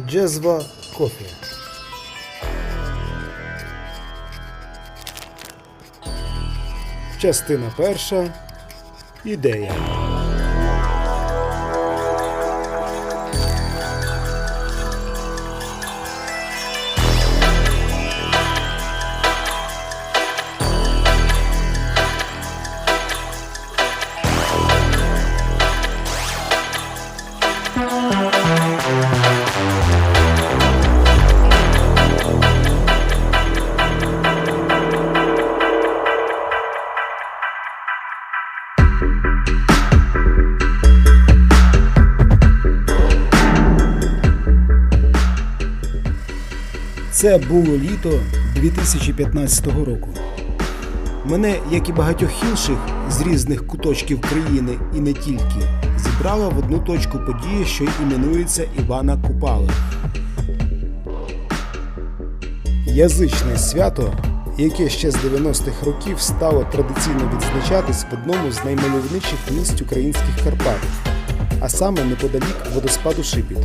Джезва кофе. Частина перша. Ідея. Це було літо 2015 року. Мене, як і багатьох інших з різних куточків країни і не тільки, зібрала в одну точку подія, що іменується Івана Купала. Язичне свято, яке ще з 90-х років стало традиційно відзначатись в одному з наймальовничих місць українських Карпат, а саме неподалік водоспаду Шипіт.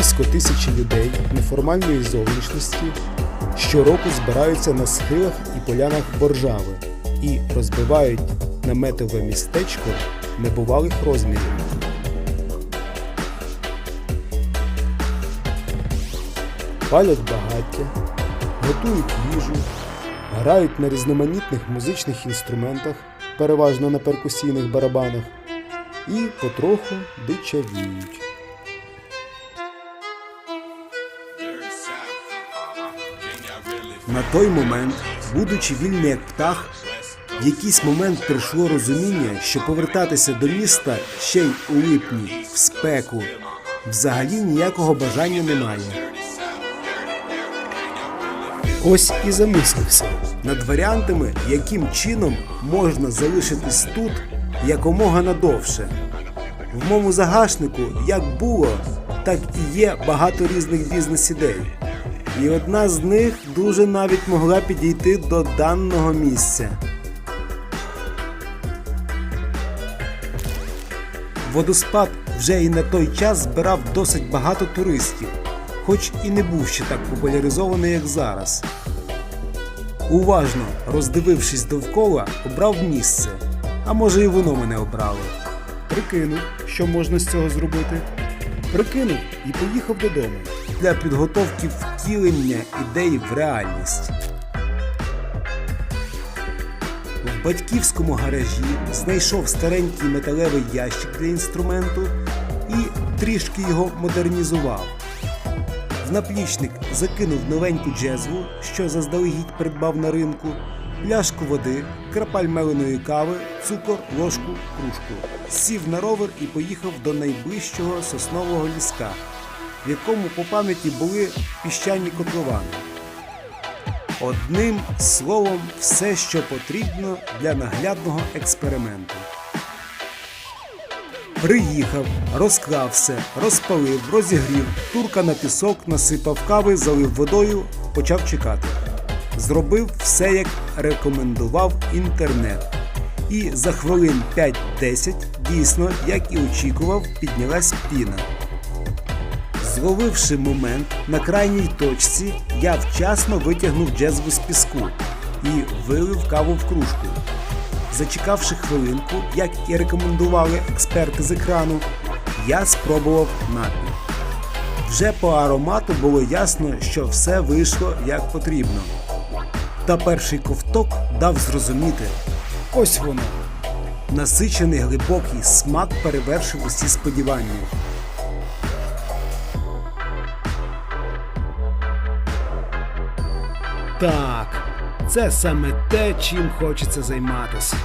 Близько тисячі людей неформальної зовнішності щороку збираються на схилах і полянах Боржави і розбивають наметове містечко небувалих розмірів. Палять багаття, готують їжу, грають на різноманітних музичних інструментах, переважно на перкусійних барабанах, і потроху дичавіють. На той момент, будучи вільний як птах, в якийсь момент прийшло розуміння, що повертатися до міста ще й у липні, в спеку, взагалі ніякого бажання немає. Ось і замислився над варіантами, яким чином можна залишитись тут якомога надовше. В моєму загашнику як було, так і є багато різних бізнес-ідей. І одна з них дуже навіть могла підійти до даного місця. Водоспад вже і на той час збирав досить багато туристів, хоч і не був ще так популяризований, як зараз. Уважно роздивившись довкола, обрав місце. А може і воно мене обрало. Прикинув, що можна з цього зробити. Прикинув і поїхав додому для підготовки втілення ідеї в реальність. В батьківському гаражі знайшов старенький металевий ящик для інструменту і трішки його модернізував. В наплічник закинув новеньку джезву, що заздалегідь придбав на ринку, пляшку води, крапаль меленої кави, цукор, ложку, кружку. Сів на ровер і поїхав до найближчого соснового ліска, в якому по пам'яті були піщані котловани. Одним словом, все, що потрібно для наглядного експерименту. Приїхав, розклав все, розпалив, розігрів, турка на пісок, насипав кави, залив водою, почав чекати. Зробив все, як рекомендував інтернет. І за хвилин 5-10, дійсно, як і очікував, піднялась піна. Зловивши момент на крайній точці, я вчасно витягнув джезву з піску і вилив каву в кружку. Зачекавши хвилинку, як і рекомендували експерти з екрану, я спробував напій. Вже по аромату було ясно, що все вийшло як потрібно. Та перший ковток дав зрозуміти. Ось воно. Насичений глибокий смак перевершив усі сподівання. Так, це саме те, чим хочеться займатися.